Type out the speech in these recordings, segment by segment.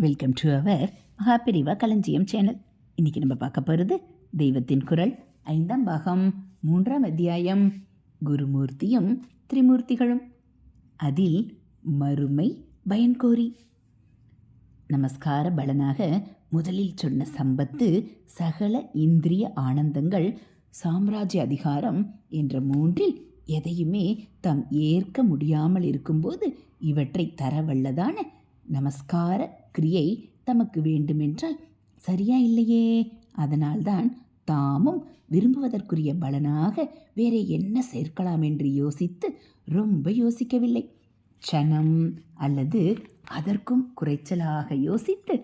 Welcome to our Mahaperiyava களஞ்சியம் channel இன்றைக்கி நம்ம பார்க்க போகிறது தெய்வத்தின் குரல். ஐந்தாம் பாகம் மூன்றாம் அத்தியாயம் குருமூர்த்தியும் திரிமூர்த்திகளும். அதில் மறுமை பயன்கோரி. நமஸ்கார பலனாக முதலில் சொன்ன சம்பத்து சகல இந்திரிய ஆனந்தங்கள் சாம்ராஜ்ய அதிகாரம் என்ற மூன்றில் எதையுமே தாம் ஏற்க முடியாமல் இருக்கும்போது இவற்றை தரவல்லதான நமஸ்கார கிரியை தமக்கு வேண்டுமென்றால் சரியா இல்லையே? அதனால்தான் தாமும் விரும்புவதற்குரிய பலனாக வேறே என்ன சேர்க்கலாம் என்று யோசித்து ரொம்ப யோசிக்கவில்லை. க்ஷணம் அல்லது அதற்கும் குறைச்சலாக யோசித்து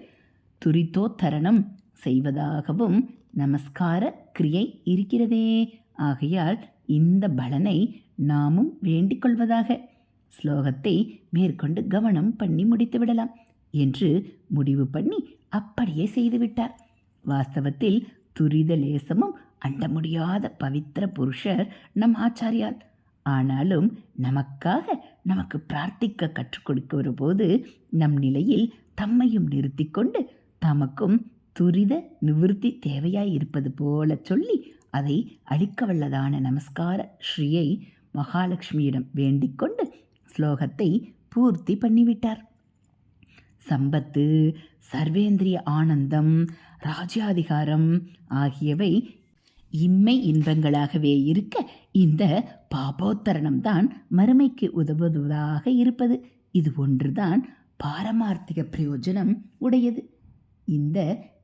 துரிதோத்தரணம் செய்வதாகவும் நமஸ்கார கிரியை இருக்கிறதே. ஆகையால் இந்த பலனை நாமும் வேண்டிக் கொள்வதாக. ஸ்லோகத்தை மேற்கொண்டு கவனம் பண்ணி முடித்து விடலாம் என்று முடிவு பண்ணி அப்படியே செய்துவிட்டார் வாஸ்தவத்தில் துரித லேசமும் அண்ட முடியாத பவித்திர புருஷர் நம் ஆச்சாரியால் ஆனாலும் நமக்காக நமக்கு பிரார்த்திக்க கற்றுக் கொடுக்கிற போது நம் நிலையில் தம்மையும் நிறுத்தி கொண்டு தமக்கும் துரித நிவிருத்தி தேவையாய் இருப்பது போல சொல்லி அதை அளிக்க வல்லதான நமஸ்கார ஸ்ரீயை மகாலட்சுமியிடம் வேண்டிக் கொண்டு ஸ்லோகத்தை பூர்த்தி பண்ணிவிட்டார். சம்பத்து சர்வேந்திரிய ஆனந்தம் ராஜ்யாதிகாரம் ஆகியவை இம்மை இன்பங்களாகவே இருக்க இந்த பாபோத்தரணம்தான் மறுமைக்கு உதவுவதாக இருப்பது. இது ஒன்றுதான் பாரமார்த்திக பிரயோஜனம் உடையது. இந்த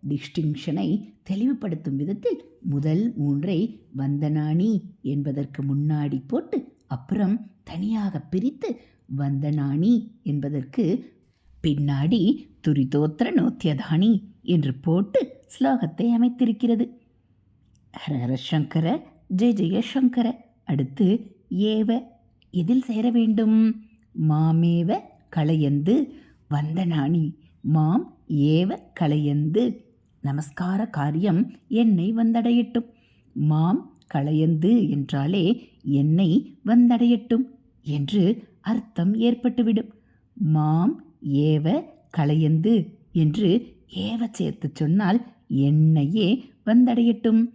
டிஸ்டிங்ஷனை தெளிவுபடுத்தும் விதத்தில் முதல் மூன்றை வந்தனாணி என்பதற்கு முன்னாடி போட்டு அப்புறம் தனியாக பிரித்து வந்தனாணி என்பதற்கு பின்னாடி துரிதோத்திர நோத்தியதானி என்று போட்டு ஸ்லோகத்தை அமைத்திருக்கிறது. ஹரஹர சங்கர ஜெய ஜெய சங்கர. அடுத்து ஏவ எதில் சேர வேண்டும்? மாமேவ களையந்து வந்தனாணி மாம் ஏவ களையந்து. நமஸ்கார காரியம் என்னை வந்தடையட்டும். மாம் களையந்து என்றாலே என்னை வந்தடையட்டும் என்று அர்த்தம் ஏற்பட்டுவிடும். மாம் ஏவ களையந்து என்று ஏவ சேர்த்து சொன்னால் என்னையே வந்தடையட்டும்.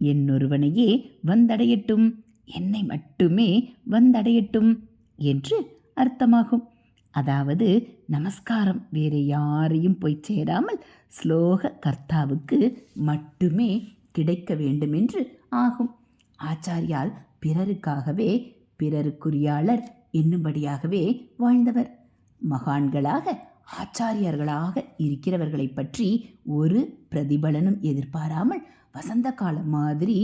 என்னொருவனையே வந்தடையட்டும். என்னை மட்டுமே வந்தடையட்டும் என்று அர்த்தமாகும். அதாவது நமஸ்காரம் வேறு யாரையும் போய் சேராமல் ஸ்லோக கர்த்தாவுக்கு மட்டுமே கிடைக்க வேண்டுமென்று ஆகும். ஆச்சாரியால் பிறருக்காகவே பிறருக்குரியாளர் என்னும்படியாகவே வாழ்ந்தவர். மகான்களாக ஆச்சாரியர்களாக இருக்கிறவர்களை பற்றி ஒரு பிரதிபலனும் எதிர்பாராமல் வசந்த காலம் மாதிரி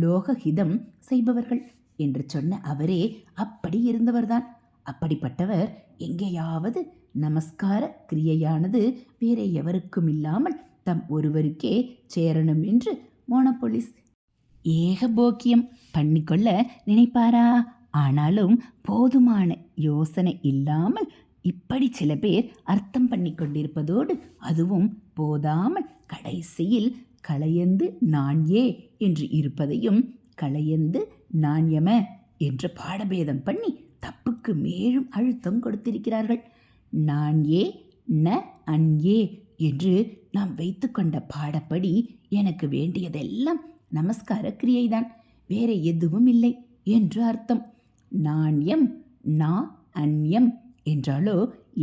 லோகஹிதம் செய்பவர்கள் என்று சொன்ன அவரே அப்படி இருந்தவர்தான். அப்படிப்பட்டவர் எங்கேயாவது நமஸ்கார கிரியையானது வேற எவருக்கும் இல்லாமல் தம் ஒருவருக்கே சேரணும் என்று மோனோபொலிஸ் ஏகபோக்கியம் பண்ணிக்கொள்ள நினைப்பாரா? ஆனாலும் போதுமான யோசனை இல்லாமல் இப்படி சில பேர் அர்த்தம் பண்ணி கொண்டிருப்பதோடு அதுவும் போதாமல் கடைசியில் களையந்து நான் ஏ என்று இருப்பதையும் களையந்து நாண்யம என்று பாடபேதம் பண்ணி தப்புக்கு மேலும் அழுத்தம் கொடுத்திருக்கிறார்கள். நான் ஏ ந அன் ஏ என்று நாம் வைத்துக்கொண்ட பாடப்படி எனக்கு வேண்டியதெல்லாம் நமஸ்கார கிரியைதான். வேற எதுவும் இல்லை என்று அர்த்தம். நாண்யம் நா அன்யம் என்றாலோ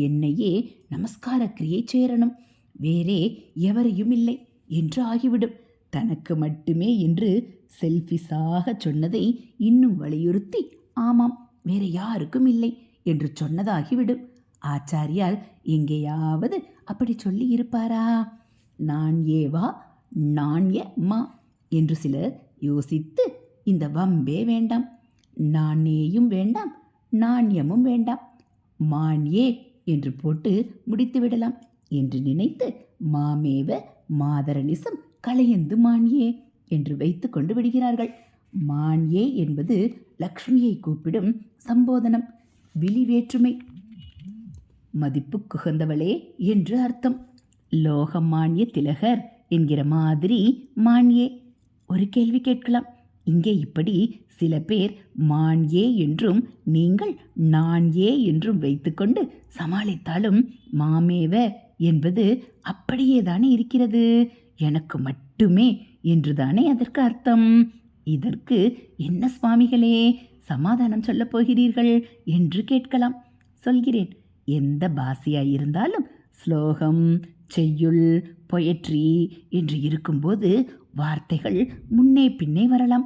என்னையே நமஸ்கார கிரியை சேரணும். வேறே எவரையும் இல்லை என்று ஆகிவிடும். தனக்கு மட்டுமே என்று செல்ஃபிஸாக சொன்னதை இன்னும் வலியுறுத்தி ஆமாம் வேற யாருக்கும் இல்லை என்று சொன்னதாகிவிடும். ஆச்சாரியால் எங்கேயாவது அப்படி சொல்லி இருப்பாரா நான் ஏவா நான் ஏ மா என்று சிலர் யோசித்து இந்த வம்பே வேண்டாம். நானேயும் வேண்டாம் நாண்யமும் வேண்டாம். மான்யே என்று போட்டு முடித்து விடலாம் என்று நினைத்து மாமேவ மாதரனிசம் களையந்து மான்யே என்று வைத்து கொண்டு விடுகிறார்கள். மான்யே என்பது லக்ஷ்மியை கூப்பிடும் சம்போதனம் விழி வேற்றுமை மதிப்பு குகந்தவளே என்று அர்த்தம். லோகமானிய திலகர் என்கிற மாதிரி மான்யே ஒரு கேள்வி கேட்கலாம். இங்கே இப்படி சில பேர் மான் ஏ என்றும் நீங்கள் நான் ஏ என்றும் வைத்துக்கொண்டு சமாளித்தாலும் மாமேவ என்பது அப்படியே தானே இருக்கிறது? எனக்கு மட்டுமே என்று தானே அதற்கு அர்த்தம்? இதற்கு என்ன சுவாமிகளே சமாதானம் சொல்லப் போகிறீர்கள் என்று கேட்கலாம். சொல்கிறேன். எந்த பாஷையாய் இருந்தாலும் ஸ்லோகம் செய்யுள் பொயட்ரி என்று இருக்கும்போது வார்த்தைகள் முன்னே பின்னே வரலாம்.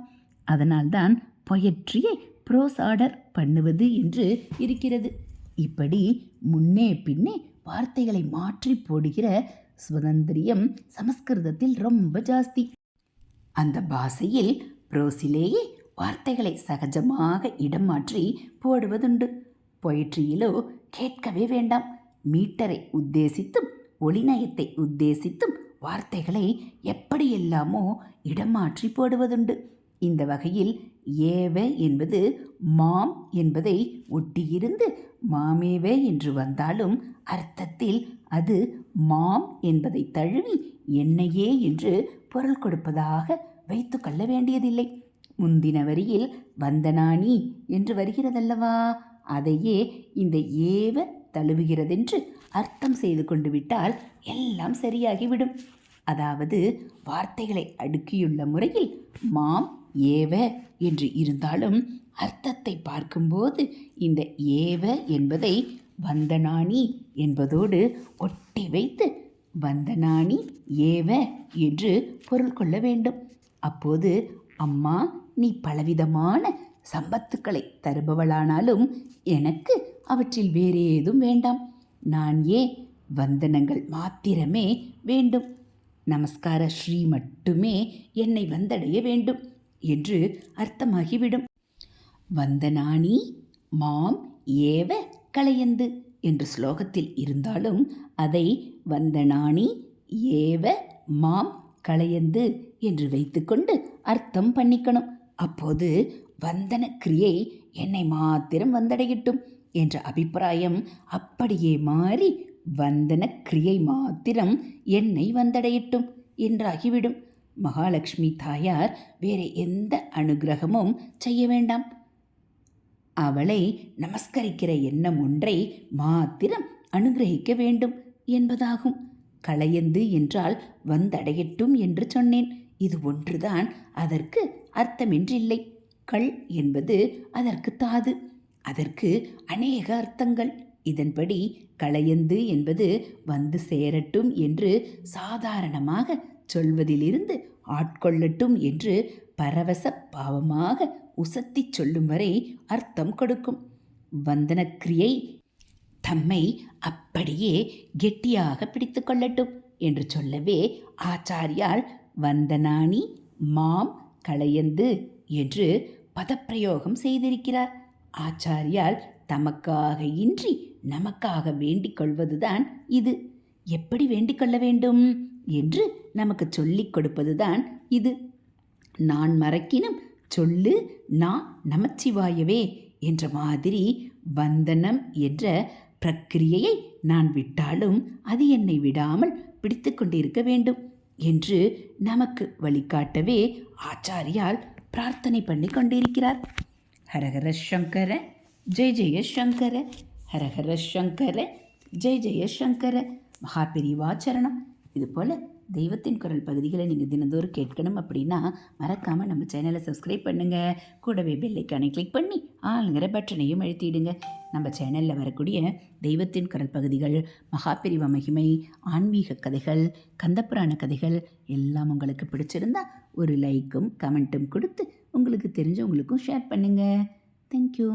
அதனால்தான் பொயட்ரியை ப்ரோஸ் ஆர்டர் பண்ணுவது என்று இருக்கிறது. இப்படி முன்னே பின்னே வார்த்தைகளை மாற்றி போடுகிற சுதந்திரியம் சமஸ்கிருதத்தில் ரொம்ப ஜாஸ்தி. அந்த பாஷையில் ப்ரோஸிலேயே வார்த்தைகளை சகஜமாக இடம் மாற்றி போடுவதுண்டு. பொயிற்றியிலோ கேட்கவே வேண்டாம். மீட்டரை உத்தேசித்தும் ஒளிநயத்தை உத்தேசித்தும் வார்த்தைகளை எப்படியெல்லாமோ இடம் மாற்றி போடுவதுண்டு. இந்த வகையில் ஏவ என்பது மாம் என்பதை ஒட்டியிருந்து மாமேவ என்று வந்தாலும் அர்த்தத்தில் அது மாம் என்பதை தழுவி என்னையே என்று பொருள் கொடுப்பதாக வைத்துக்கொள்ள வேண்டியதில்லை. முந்தின வரியில் வந்தனானி என்று வருகிறதல்லவா? அதையே இந்த ஏவ தழுவுகிறதென்று அர்த்தம் செய்து கொண்டு விட்டால் எல்லாம் சரியாகிவிடும். அதாவது வார்த்தைகளை அடுக்கியுள்ள முறையில் மாம் ஏவ என்று இருந்தாலும் அர்த்தத்தை பார்க்கும்போது இந்த ஏவ என்பதை வந்தனானி என்பதோடு ஒட்டி வைத்து வந்தனானி ஏவ என்று பொருள் கொள்ள வேண்டும். அப்போது அம்மா நீ பலவிதமான சம்பத்துக்களை தருபவளானாலும் எனக்கு அவற்றில் வேறு ஏதும் வேண்டாம். நான் ஏன் வந்தனங்கள் மாத்திரமே வேண்டும். நமஸ்கார ஸ்ரீ மட்டுமே என்னை வந்தடைய வேண்டும். என்று அர்த்தமாகிவிடும். வந்தனானி மாம் ஏவ களையந்து என்று ஸ்லோகத்தில் இருந்தாலும் அதை வந்தனானி ஏவ மாம் களையந்து என்று வைத்துக்கொண்டு அர்த்தம் பண்ணிக்கணும். அப்போது வந்தன கிரியை என்னை மாத்திரம் வந்தடையட்டும் என்ற அபிப்பிராயம் அப்படியே மாறி வந்தன கிரியை மாத்திரம் என்னை வந்தடையட்டும் என்றாகிவிடும். மகாலட்சுமி தாயார் வேறு எந்த அனுகிரகமும் செய்ய வேண்டாம். அவளை நமஸ்கரிக்கிற எண்ணம் ஒன்றை மாத்திரம் அனுகிரகிக்க வேண்டும் என்பதாகும். களையந்து என்றால் வந்தடையட்டும் என்று சொன்னேன். இது ஒன்றுதான் அதற்கு அர்த்தமின்றில்லை. கள் என்பது அதற்கு தாது. அதற்கு அநேக அர்த்தங்கள். இதன்படி களையந்து என்பது வந்து சேரட்டும் என்று சாதாரணமாக சொல்வதிலிருந்து ஆட்கொள்ளட்டும் என்று பரவச பாவமாக உசத்தி சொல்லும் வரை அர்த்தம் கொடுக்கும். வந்தனக்கிரியை தம்மை அப்படியே கெட்டியாக பிடித்து கொள்ளட்டும் என்று சொல்லவே ஆச்சாரியால் வந்தனானி மாம் களையந்து என்று பதப்பிரயோகம் செய்திருக்கிறார். ஆச்சாரியால் தமக்காக இன்றி நமக்காக வேண்டிக் கொள்வதுதான் இது. எப்படி வேண்டிக் கொள்ள வேண்டும்? என்று நமக்கு சொல்லிக் கொடுப்பதுதான் இது. நான் மறக்கினும் சொல்லு நான் நமச்சிவாயவே என்ற மாதிரி வந்தனம் என்ற பிரக்கிரியையை நான் விட்டாலும் அது என்னை விடாமல் பிடித்து கொண்டிருக்க வேண்டும் என்று நமக்கு வழிகாட்டவே ஆச்சாரியால் பிரார்த்தனை பண்ணி கொண்டிருக்கிறார். ஹரஹர சங்கர ஜெய ஜெய சங்கர ஹரஹர சங்கர ஜெய ஜெய சங்கர மகாபெரிவாச்சரணம் இது போல் தெய்வத்தின் குரல் பகுதிகளை நீங்கள் தினந்தோறும் கேட்கணும் அப்படின்னா மறக்காமல் நம்ம சேனலை சப்ஸ்கிரைப் பண்ணுங்கள் கூடவே பெல்லைக்கானை கிளிக் பண்ணி ஆளுங்கிற பட்டனையும் அழுத்திடுங்க. நம்ம சேனலில் வரக்கூடிய தெய்வத்தின் குரல் பகுதிகள் மகாபிரிவ மகிமை ஆன்மீக கதைகள் கந்தப்புராண கதைகள் எல்லாம் உங்களுக்கு பிடிச்சிருந்தா ஒரு லைக்கும் கமெண்ட்டும் கொடுத்து உங்களுக்கு தெரிஞ்சவங்களுக்கும் ஷேர் பண்ணுங்கள் தேங்க்யூ